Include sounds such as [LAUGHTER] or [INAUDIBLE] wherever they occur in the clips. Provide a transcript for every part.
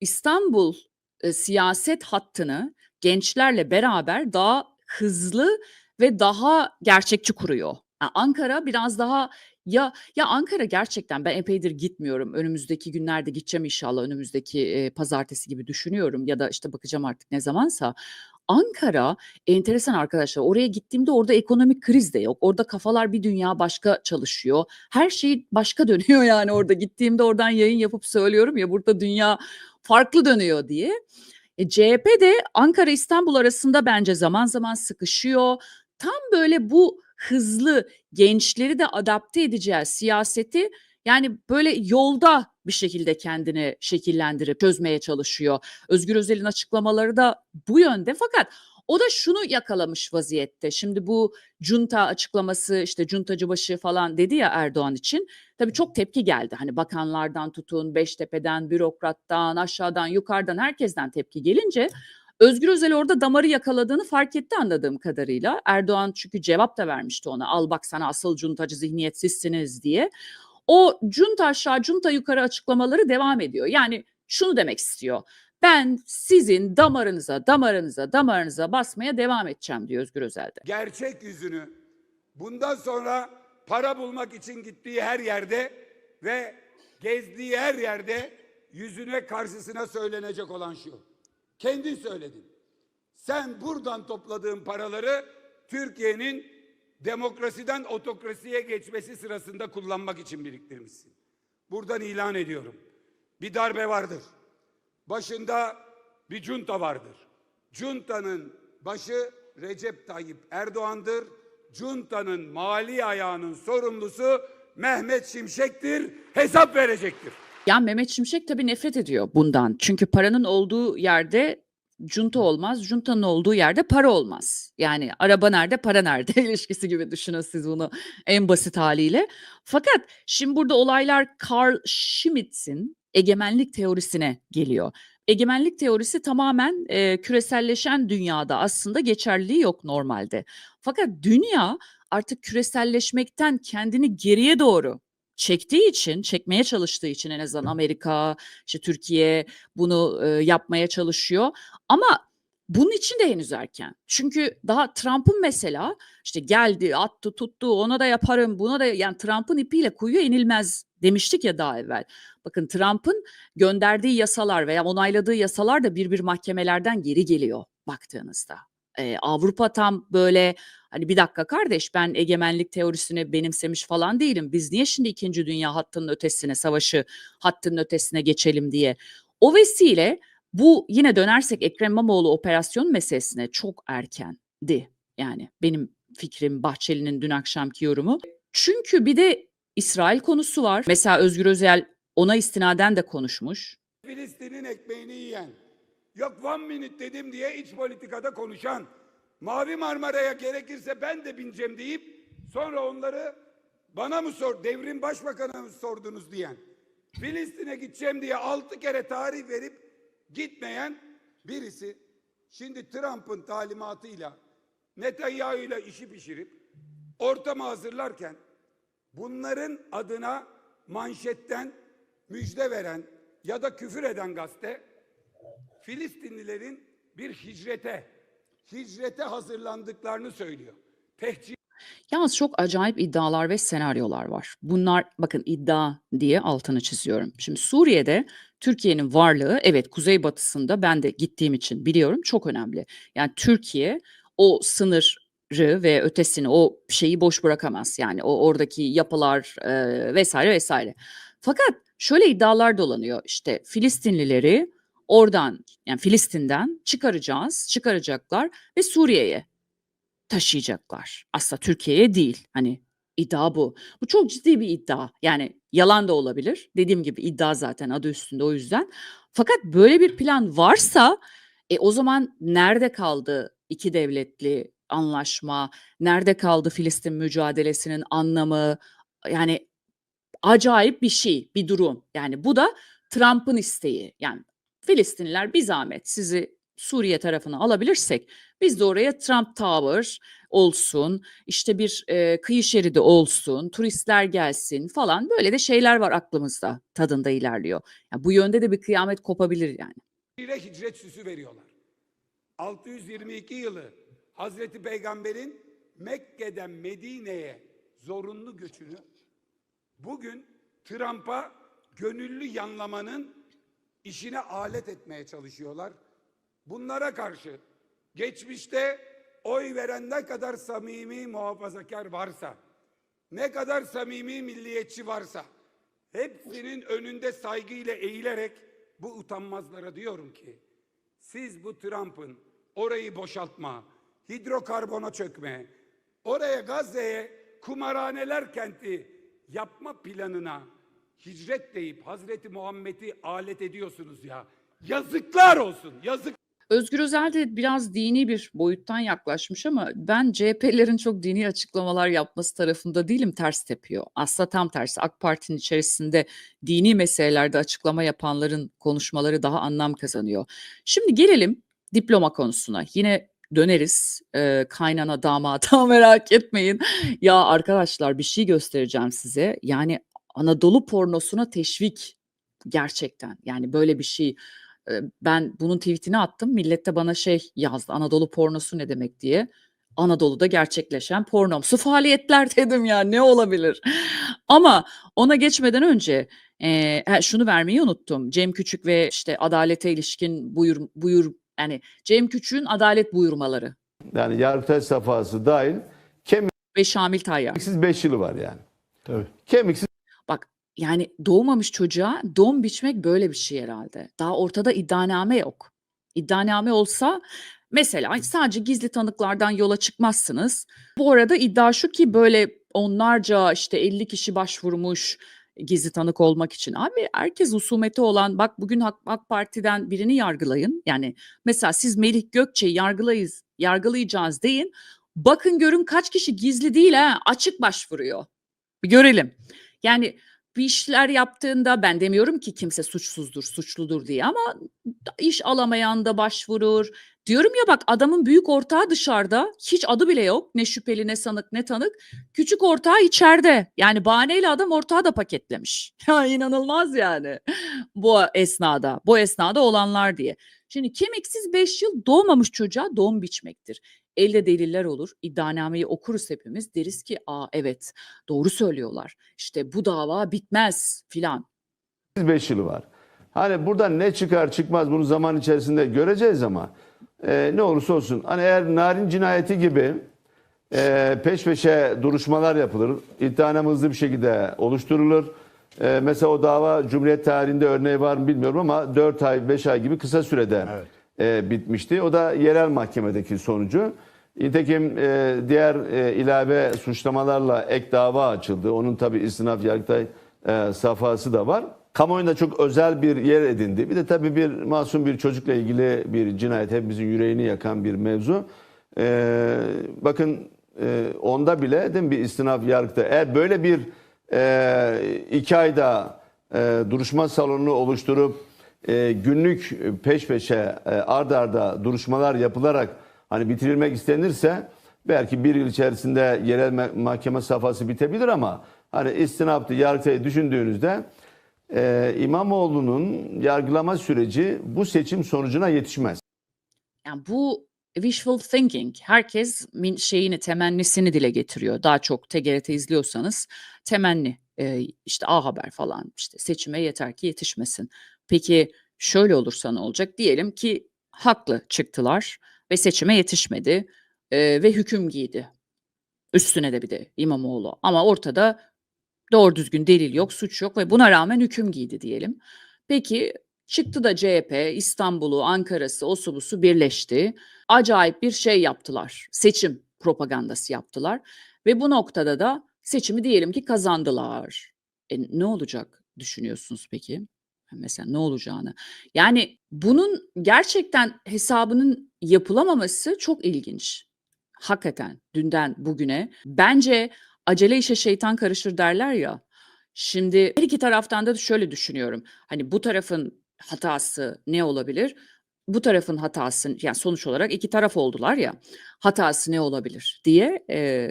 İstanbul, eee, siyaset hattını gençlerle beraber daha hızlı ve daha gerçekçi kuruyor. A Ankara biraz daha ya ya Ankara gerçekten ben epeydir gitmiyorum. Önümüzdeki günlerde gideceğim inşallah. Önümüzdeki, eee, pazartesi gibi düşünüyorum ya da, işte, bakacağım artık ne zamansa. Ankara enteresan arkadaşlar. Oraya gittiğimde orada ekonomik kriz de yok. Orada kafalar bir dünya başka çalışıyor. Her şey başka [LAUGHS] dönüyor yani orada. Gittiğimde oradan yayın yapıp söylüyorum ya, burada dünya farklı dönüyor diye. E, CHP de Ankara İstanbul arasında bence zaman zaman sıkışıyor. Tam böyle bu hızlı, gençleri de adapte edeceği siyaseti, yani, böyle yolda bir şekilde kendini şekillendirip çözmeye çalışıyor. Özgür Özel'in açıklamaları da bu yönde fakat o da şunu yakalamış vaziyette. Şimdi bu junta açıklaması, işte, "Cuntacıbaşı" falan dedi ya Erdoğan için. Tabii çok tepki geldi. Hani, bakanlardan tutun, Beştepe'den, bürokrattan, aşağıdan, yukarıdan herkesten tepki gelince Özgür Özel orada damarı yakaladığını fark etti anladığım kadarıyla. Erdoğan çünkü cevap da vermişti ona. "Al bak sana asıl cuntacı zihniyet sizsiniz." diye. O junta aşağı, junta yukarı açıklamaları devam ediyor. Yani şunu demek istiyor. "Ben sizin damarınıza, damarınıza, damarınıza basmaya devam edeceğim." diyor Özgür Özel de. gerçek yüzünü bundan sonra para bulmak için gittiği her yerde ve gezdiği her yerde yüzüne karşısına söylenecek olan şu. Kendin söyledin. Sen buradan topladığın paraları Türkiye'nin demokrasiden otokrasiye geçmesi sırasında kullanmak için biriktirmişsin. Buradan ilan ediyorum. Bir darbe vardır. Başında bir junta vardır. Junta'nın başı Recep Tayyip Erdoğan'dır. Junta'nın mali ayağının sorumlusu Mehmet Şimşek'tir. Hesap verecektir. Ya, Mehmet Şimşek tabii nefret ediyor bundan. Çünkü paranın olduğu yerde junta olmaz, juntanın olduğu yerde para olmaz. Yani araba nerede, para nerede [LAUGHS] ilişkisi gibi düşünün siz bunu en basit hâliyle. Fakat şimdi burada olaylar Carl Schmitt'in egemenlik teorisine geliyor. Egemenlik teorisi tamamen, eee, küreselleşen dünyada aslında geçerliliği yok normalde. Fakat dünya artık küreselleşmekten kendini geriye doğru çektiği için, çekmeye çalıştığı için en azından Amerika, işte Türkiye bunu, eee, yapmaya çalışıyor ama bunun için de henüz erken. Çünkü daha Trump'ın mesela işte geldi, attı, tuttu, ona da yaparım, buna da yani Trump'ın ipiyle kuyuya inilmez demiştik ya daha evvel. Bakın Trump'ın gönderdiği yasalar veya onayladığı yasalar da bir bir mahkemelerden geri geliyor baktığınızda. Eee, Avrupa tam böyle, hani, "Bir dakika kardeş, ben egemenlik teorisini benimsemiş falan değilim. Biz niye şimdi 2. Dünya hattının ötesine, savaşı hattının ötesine geçelim?" diye. O vesile bu yine dönersek Ekrem İmamoğlu operasyon meselesine çok erkendi. Yani benim fikrim, Bahçeli'nin dün akşamki yorumu. Çünkü bir de İsrail konusu var. Mesela Özgür Özel ona istinaden de konuşmuş. Filistin'in ekmeğini yiyen, yok one minute dedim diye iç politikada konuşan, Mavi Marmara'ya gerekirse ben de bineceğim deyip sonra onları bana mı sor, devrim başbakanına mı sordunuz diyen, Filistin'e gideceğim diye altı kere tarih verip gitmeyen birisi şimdi Trump'ın talimatıyla Netanyahu'yla işi pişirip ortamı hazırlarken bunların adına manşetten müjde veren ya da küfür eden gazete Filistinlilerin bir hicrete, hicrete hazırlandıklarını söylüyor. Tehcir Yalnız çok acayip iddialar ve senaryolar var. Bunlar bakın iddia diye altını çiziyorum. Şimdi Suriye'de Türkiye'nin varlığı evet kuzeybatısında ben de gittiğim için biliyorum çok önemli. Yani Türkiye o sınırı ve ötesini o şeyi boş bırakamaz. Yani o oradaki yapılar eee, vesaire vesaire. Fakat şöyle iddialar dolanıyor. İşte Filistinlileri oradan yani Filistin'den çıkaracağız, çıkaracaklar ve Suriye'ye taşıyacaklar. Aslında Türkiye'ye değil. Hani iddia bu. Bu çok ciddi bir iddia. Yani yalan da olabilir. Dediğim gibi iddia zaten adı üstünde o yüzden. Fakat böyle bir plan varsa e, o zaman nerede kaldı iki devletli anlaşma? Nerede kaldı Filistin mücadelesinin anlamı? Yani acayip bir şey, bir durum. Yani bu da Trump'ın isteği. Yani Filistinliler bir zahmet sizi Suriye tarafını alabilirsek biz de oraya Trump Tower olsun, işte bir e, kıyı şeridi olsun, turistler gelsin falan böyle de şeyler var aklımızda tadında ilerliyor. Yani bu yönde de bir kıyamet kopabilir yani. Hicre hicret süsü veriyorlar. 622 yılı Hazreti Peygamber'in Mekke'den Medine'ye zorunlu göçünü bugün Trump'a gönüllü yanlamanın işine alet etmeye çalışıyorlar. Bunlara karşı geçmişte oy veren ne kadar samimi muhafazakar varsa, ne kadar samimi milliyetçi varsa hepsinin önünde saygıyla eğilerek bu utanmazlara diyorum ki siz bu Trump'ın orayı boşaltma, hidrokarbona çökme, oraya Gazze'ye kumarhaneler kenti yapma planına hicret deyip Hazreti Muhammed'i alet ediyorsunuz ya. Yazıklar olsun. Yazık Özgür Özel de biraz dini bir boyuttan yaklaşmış ama ben CHP'lerin çok dini açıklamalar yapması tarafında değilim ters tepiyor. Aslında tam tersi AK Parti'nin içerisinde dini meselelerde açıklama yapanların konuşmaları daha anlam kazanıyor. Şimdi gelelim diploma konusuna. Yine döneriz e, kaynana damata [LAUGHS] merak etmeyin. Ya arkadaşlar bir şey göstereceğim size. Yani Anadolu pornosuna teşvik gerçekten. Yani böyle bir şey ben bunun tweet'ini attım. Millet de bana şey yazdı, Anadolu pornosu ne demek diye. Anadolu'da gerçekleşen pornomsu faaliyetler [LAUGHS] dedim ya ne olabilir? Ama ona geçmeden önce eee, ha, şunu vermeyi unuttum. Cem Küçük ve işte adalete ilişkin buyur buyur yani Cem Küçük'ün adalet buyurmaları Yani Yargıtay safhası dahil ve Şamil Tayyar. kemiksiz 5 yılı var yani. Tabii. Kemiksiz Bak yani doğmamış çocuğa doğum biçmek böyle bir şey herhalde. Daha ortada iddianame yok. İddianame olsa mesela sadece gizli tanıklardan yola çıkmazsınız. Bu arada iddia şu ki böyle onlarca işte 50 kişi başvurmuş gizli tanık olmak için. Abi herkes husumeti olan bak bugün AK, AK Parti'den birini yargılayın. Yani mesela siz Melih Gökçe'yi yargılayız, yargılayacağız deyin. Bakın görün kaç kişi gizli değil ha açık başvuruyor. Bir görelim. Yani bir işler yaptığında ben demiyorum ki kimse suçsuzdur, suçludur diye ama iş alamayan da başvurur. Diyorum ya bak adamın büyük ortağı dışarıda hiç adı bile yok. Ne şüpheli ne sanık ne tanık. Küçük ortağı içeride. Yani bahaneyle adam ortağı da paketlemiş. [LAUGHS] Ya inanılmaz yani bu esnada. Bu esnada olanlar diye. Şimdi kemiksiz 5 yıl doğmamış çocuğa doğum biçmektir. Elde deliller olur. iddianameyi okuruz hepimiz. Deriz ki aa evet doğru söylüyorlar. İşte bu dava bitmez filan. 5 yılı var. Hani buradan ne çıkar çıkmaz bunu zaman içerisinde göreceğiz ama e, ne olursa olsun. Hani eğer narin cinayeti gibi e, peş peşe duruşmalar yapılır. İddianame hızlı bir şekilde oluşturulur. E, mesela o dava Cumhuriyet tarihinde örneği var mı bilmiyorum ama 4 ay 5 ay gibi kısa sürede Evet. E, bitmişti. O da yerel mahkemedeki sonucu. Nitekim e, diğer e, ilave suçlamalarla ek dava açıldı. Onun tabi istinaf yargıtay e, safhası da var. Kamuoyunda çok özel bir yer edindi. Bir de tabii bir masum bir çocukla ilgili bir cinayet hepimizin yüreğini yakan bir mevzu. E, bakın e, onda bile değil mi, bir istinaf yargıta eğer böyle bir e, iki ayda e, duruşma salonunu oluşturup e, günlük peş peşe e, ard arda duruşmalar yapılarak hani bitirilmek istenirse belki bir yıl içerisinde yerel me- mahkeme safhası bitebilir ama hani istinaptı yargıtayı düşündüğünüzde e, İmamoğlu'nun yargılama süreci bu seçim sonucuna yetişmez. Yani bu wishful thinking. Herkes şeyini, temennisini dile getiriyor. Daha çok TGRT izliyorsanız temenni. Ee, işte A Haber falan işte seçime yeter ki yetişmesin. Peki şöyle olursa ne olacak? Diyelim ki haklı çıktılar ve seçime yetişmedi ee, ve hüküm giydi. Üstüne de bir de İmamoğlu. Ama ortada doğru düzgün delil yok, suç yok ve buna rağmen hüküm giydi diyelim. Peki çıktı da CHP İstanbul'u, Ankara'sı, osu busu birleşti. Acayip bir şey yaptılar. Seçim propagandası yaptılar. Ve bu noktada da seçimi diyelim ki kazandılar. E, ne olacak düşünüyorsunuz peki? Mesela ne olacağını. Yani bunun gerçekten hesabının yapılamaması çok ilginç. Hakikaten dünden bugüne. Bence acele işe şeytan karışır derler ya. Şimdi her iki taraftan da şöyle düşünüyorum. Hani bu tarafın hatası ne olabilir? bu tarafın hatası yani sonuç olarak iki taraf oldular ya hatası ne olabilir diye e,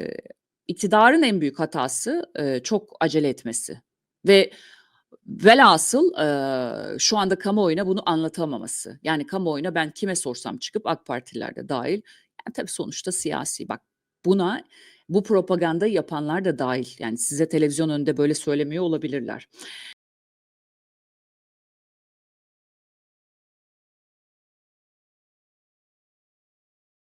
iktidarın en büyük hatası e, çok acele etmesi ve velhasıl e, şu anda kamuoyuna bunu anlatamaması. Yani kamuoyuna ben kime sorsam çıkıp AK Partililer de dahil yani tabii sonuçta siyasi bak buna bu propaganda yapanlar da dahil yani size televizyon önünde böyle söylemiyor olabilirler.